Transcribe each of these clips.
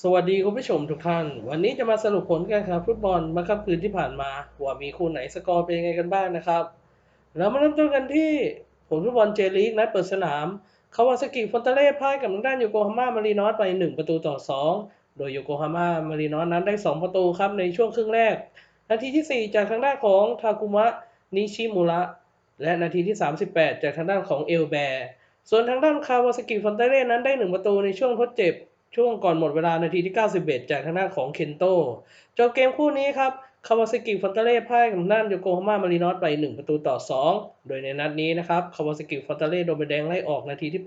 สวัสดีคุณผู้ชมทุกท่าน วันนี้จะมาสรุปผลการแข่งขันฟุตบอลเมื่อค่ำคืนที่ผ่านมา ว่ามีคู่ไหนสกอร์เป็นยังไงกันบ้างนะครับ เรามาเริ่มต้นกันที่ผลฟุตบอลเจลีกนัดเปิดสนาม คาวาซากิฟอนตาเล่พ่ายกับทางด้านโยโกฮาม่ามารีนอสไป 1 ประตูต่อ 2 โดยโยโกฮาม่ามารีนอสนั้นได้ 2 ประตูครับในช่วงครึ่งแรก นาทีที่ 4 จากทางด้านของทากุมะนิชิมุระ และนาทีที่ 38 จากทางด้านของเอลแบร์ ส่วนทางด้านคาวาซากิฟอนตาเล่นั้นได้ 1 ประตูในช่วงทดเจ็บ ช่วงก่อนหมดเวลานาทีที่ 91 จากทางด้านของเคนโตจบเกมคู่นี้ครับคาวาซากิฟอนตาเล่พ่ายกับทางด้านโยโกฮาม่ามารีนอสไป 1 ประตูต่อ 2 โดยในนัดนี้นะครับคาวาซากิฟอนตาเล่โดนใบแดงไล่ออกนาทีที่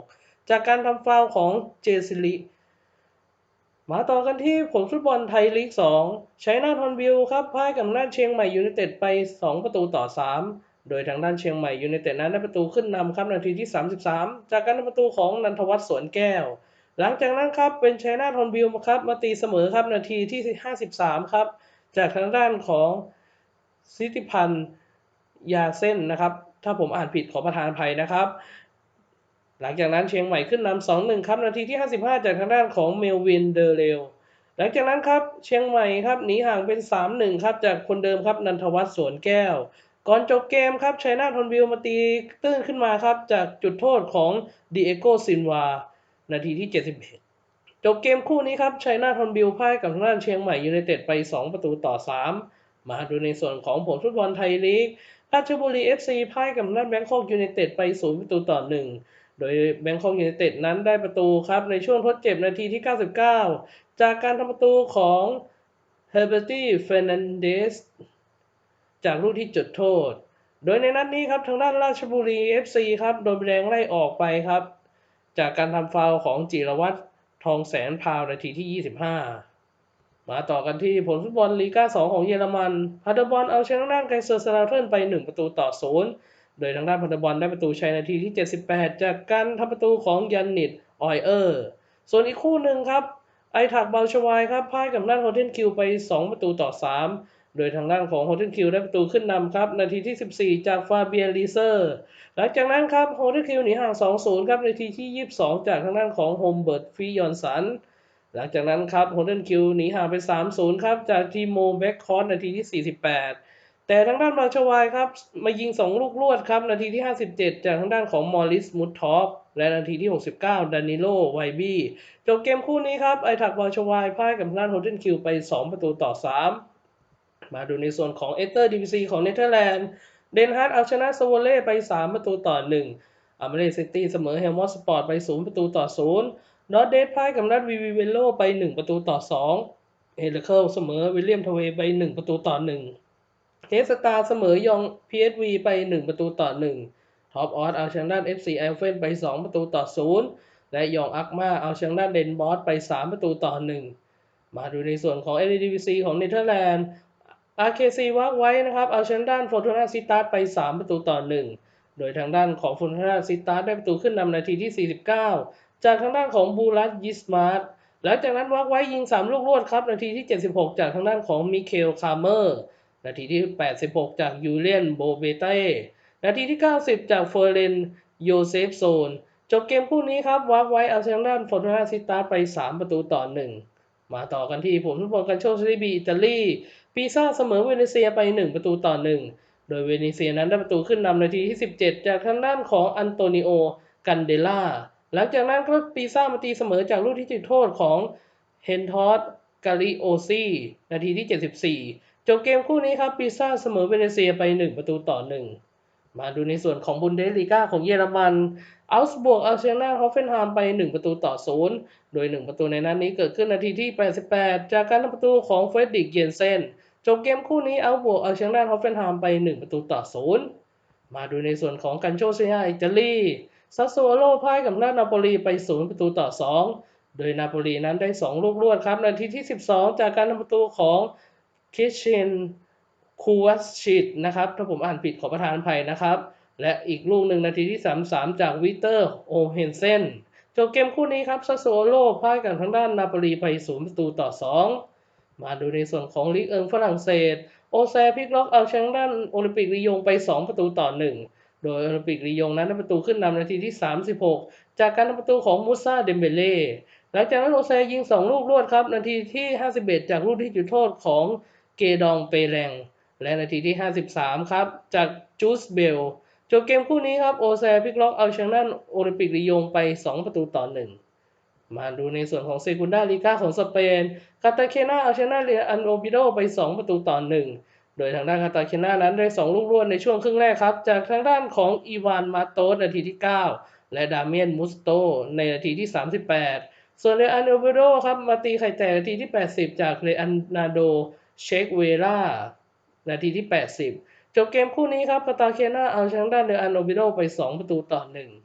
86 จากการทำฟาวของเจซิลิมาต่อกันที่ผลฟุตบอลไทยลีก2ชัยนาทอนบิลครับพ่ายกับทางด้านเชียงใหม่ยูไนเต็ดไป 2 ประตูต่อ 3 โดยทางด้านเชียงใหม่ยูไนเต็ดนั้นได้ประตูขึ้นนำครับนาทีที่ 33 จากการทำประตูของนันทวัฒน์สวนแก้ว หลังจากนั้นครับเป็นชัยนาทฮอนบิลครับมาตีเสมอครับนาทีที่ 53 ครับ จากทางด้านของสิทธิพันธ์ยาเส้นนะครับ ถ้าผมอ่านผิดขอประทานภัยนะครับ หลังจากนั้นเชียงใหม่ขึ้นนำสองหนึ่งครับนาทีที่ 55 จากทางด้านของเมลวินเดอเรลหลังจากนั้นครับเชียงใหม่ครับหนีห่างเป็น 3-1 ครับจากคนเดิมครับนันทวัฒน์สวนแก้ว ก่อนจบเกมครับชัยนาทฮอนบิลมาตีตื้นขึ้นมาครับจากจุดโทษของดิเอโกซินวา นาทีที่ 71 จบเกมคู่นี้ครับชัยนาทอนบิลพ่ายกับทางด้านเชียงใหม่ยูไนเต็ดไป 2 ประตูต่อ 3 มาดูในส่วนของผลฟุตบอลไทยลีกราชบุรี FC พ่ายกับทางด้านแบงคอกยูไนเต็ดไป 0 ประตูต่อ 1 โดยแบงคอกยูไนเต็ดนั้นได้ประตูครับในช่วงทดเจ็บนาทีที่ 99 จากการทำประตูของเฮเบอร์ตี้เฟรนันเดสจากลูกที่จุดโทษ โดยในนัดนี้ครับทางด้านราชบุรี FC ครับโดนแดงไล่ออกไปครับ จากการทำฟาวล์ของจิรวัตรทองแสนพาวนาทีที่ 25 มาต่อกันที่ผลฟุตบอลลีกา 2 ของเยอรมันพัตเตอร์บอลเอาชนะด้านไกเซอร์สลาเทิร์นไป 1 ประตูต่อ 0 โดยทางด้านพัตเตอร์บอลได้ประตูชัยนาทีที่ 78 จากการทำประตูของยันนิตออยเออร์ ส่วนอีกคู่หนึ่งครับไอถักเบลชวายครับพ่ายกับด้านโฮเทนคิวไป 2 ประตูต่อ 3 โดยทางด้านของโฮเทนคิวได้ประตูขึ้นนำครับ นาทีที่ 14 จากฟาเบียลีเซอร์ หลังจากนั้นครับโฮเทนคิวหนีห่าง 2-0 ครับ นาทีที่ 22 จากทางด้านของโฮมเบิร์ตฟิยอนสัน หลังจากนั้นครับโฮเทนคิวหนีห่างไป 3-0 ครับ จากทีโมแบ็กคอร์นาทีที่ 48 แต่ทางด้านบาชวายครับ มายิง 2 ลูกรวดครับ นาทีที่ 57 จากทางด้านของมอริสมุตทอปและนาทีที่ 69 ดานิโล ไวบี้ จบเกมคู่นี้ครับ ไอถักบาชวายพ่ายกับทางด้านโฮเทนคิวไป 2 ประตูต่อ 3 มาดูในส่วนของเอเตอร์ดีบีซีของเนเธอร์แลนด์ เดนฮาร์ดเอาชนะสโวเล่ไป 3 ประตูต่อ 1อามาเลซิตี้เสมอเฮลมอสสปอร์ตไป 0 ประตูต่อ 0นอตเดสพ่ายกับนัดวีวีเวโลไป 1 ประตูต่อ 2 เฮเลเคิลเสมอวิลเลียมทเวย์ไป 1 ประตูต่อ 1เทสตาเสมอยอง PSV ไป 1 ประตูต่อ 1 ท็อปออสเอาชนะด้าน FC ไอเฟนไป 2 ประตูต่อ 0และยองอักมาเอาชนะเดนบอสไป 3 ประตูต่อ 1 มาดูในส่วนของ LDVC ของเนเธอร์แลนด์ RKC วักไว้นะครับ เอาชนะด้านฟอร์ตูนาซิตาสไป 3 ประตูต่อ 1 โดยทางด้านของฟอร์ตูนาซิตาสได้ประตูขึ้นนำนาทีที่ 49 จากทางด้านของบูรัสยิสมาร์ตหลังจากนั้นวักไว้ยิง 3 ลูกรวดครับ นาทีที่ 76 จากทางด้านของมิเคลคาร์เมอร์ นาทีที่ 86 จากยูเลียนโบเบเต้นาทีที่ 90 จากเฟอร์เรนโยเซฟโซน จบเกมคู่นี้ครับวักไว้เอาชนะด้านฟอร์ตูนาซิตาสไป 3 ประตูต่อ 1 มาต่อกันที่ผลฟุตบอลกันโชคซีรีบีอิตาลีปีซ่าเสมอเวเนเซียไป 1 ประตูต่อ 1 โดยเวเนเซียนั้นได้ประตูขึ้นนำนาทีที่ 17 จากทางด้านของอันโตนิโอกันเดล่าหลังจากนั้นก็ปีซ่ามาตีเสมอจากลูกที่จุดโทษของเฮนทอสกาลิโอซีนาทีที่ 74 จบเกมคู่นี้ครับปีซ่าเสมอเวเนเซียไป 1 ประตูต่อ 1 มาดูในส่วนของบุนเดสลีกาของเยอรมันอัลส์บวกเอาชนะฮอฟเฟนไฮม์ไป 1 ประตูต่อ 0 โดย 1 ประตูในนัดนนี้เกิดขึ้นนาทีที่ 88 จากการทำประตูของเฟรดดิกเยนเซนจบเกมคู่นี้เอาบวกเอาชนะฮอฟเฟนไฮม์ไป 1 ประตูต่อ 0 มาดูในส่วนของกันโชเซียอิตาลีซัสโซโลพ่ายกับนานาโปลีไป 0 ประตูต่อ 2 โดยนาโปลีนั้นได้ 2 ลูกรวดครับ นาทีที่ 12 จากการทำประตูของคิชเชน คูวัสชิตนะครับ ถ้าผมอ่านผิดขอประทานภัยนะครับ และอีกลูกหนึ่งนาทีที่ 33 จากวิเตอร์โอเฮนเซนจบเกมคู่นี้ครับซัสโซโลพ่ายกับทางด้านนาปลีไป0ประตูต่อ 2 มาดูในส่วนของลีกเอิงฝรั่งเศส โอแซพิกล็อกเอาชนะด้านโอลิมปิกลียงไป 2 ประตูต่อ 1 โดยโอลิมปิกลียงนั้นได้ประตูขึ้นนำนาทีที่ 36 จากการทำประตูของมูซาเดมเบเล่หลังจากนั้นโอเซยิง 2 ลูกรวดครับ นาทีที่ 51 จากลูกที่จุดโทษของเกดองเปแรง และนาทีที่ 53 ครับ จากจูสเบลจบเกมคู่นี้ครับ โอเซพิกล็อกเอาชนะโอลิมปิกลียงไป 2 ประตูต่อ 1 มาดูในส่วนของเซกุนดาลีกาของสเปนคาตาเคนาเอาชนะเรอันโอบิโดไป 2 ประตูต่อ 1 โดยทางด้านคาตาเคนานั้นได้ 2 ลูกรวดในช่วงครึ่งแรกครับ จากทางด้านของอีวานมาโตสนาทีที่ 9 และดาเมียนมุสโต ในนาทีที่ 38 ส่วนเรอันโอบิโดครับมาตีไข่แตกนาทีที่ 80 จากเรอันนาโดเชคเวล่า นาทีที่ 80 จบเกมคู่นี้ครับคาตาเคนาเอาชนะด้านเรอันโอบิโดไป 2 ประตูต่อ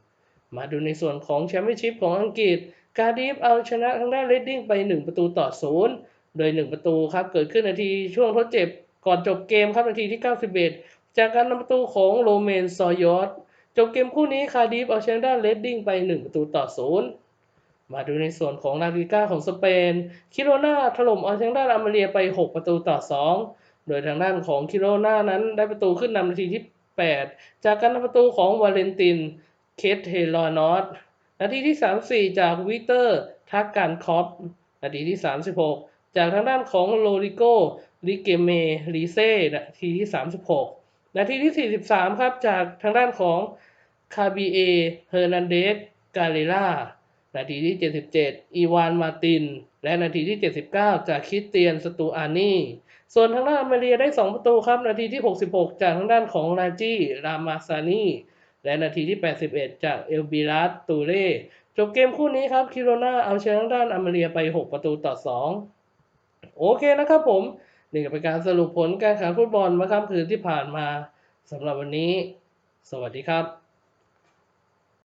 1 มาดูในส่วนของแชมเปี้ยนชิพของอังกฤษ การดีฟเอาชนะทางด้านเรดดิ้งไป 1 ประตูต่อ 0 โดย 1 ประตูครับเกิดขึ้นนาทีช่วงทดเจ็บก่อนจบเกมครับนาทีที่ 91 จากการนำประตูของโรเมนซอยอสจบเกมคู่นี้คาร์ดิฟเอาชนะด้านเรดดิ้งไป 1 ประตูต่อ 0 มาดูในส่วนของลาลิก้าของสเปน คิโรนาถล่มเอาชนะด้านอามเรียไป 6 ประตูต่อ 2 โดยทางด้านของคิโรนานั้นได้ประตูขึ้นนำนาทีที่ 8 จากการประตูของวาเลนติน เคทเทลอนอสนาทีที่ 34 จากวิเตอร์ ทักการคอปนาทีที่ 36 จากทางด้านของโลริโกลิเกเมลีเซ่นาทีที่ 36 นาทีที่ 43 ครับ จากทางด้านของคาบีเอเฮอร์นันเดสกาเลล่า นาทีที่ 77 อีวานมาติน และนาทีที่ 79 จากคิสเตียนสตูอานี ส่วนทางด้านอเมรียได้ 2 ประตูครับ นาทีที่ 66 จากทางด้านของลาจีรามาซานี และนาทีที่ 81 จากเอลบิรัสตูเร่จบเกมคู่นี้ครับคิโรนาเอาชนะทางด้านอเมรียไป 6 ประตูต่อ 2 โอเคนะครับผม นี่ก็เป็นการสรุปผลการแข่งฟุตบอลเมื่อค่ำคืนที่ผ่านมาสำหรับวันนี้ สวัสดีครับ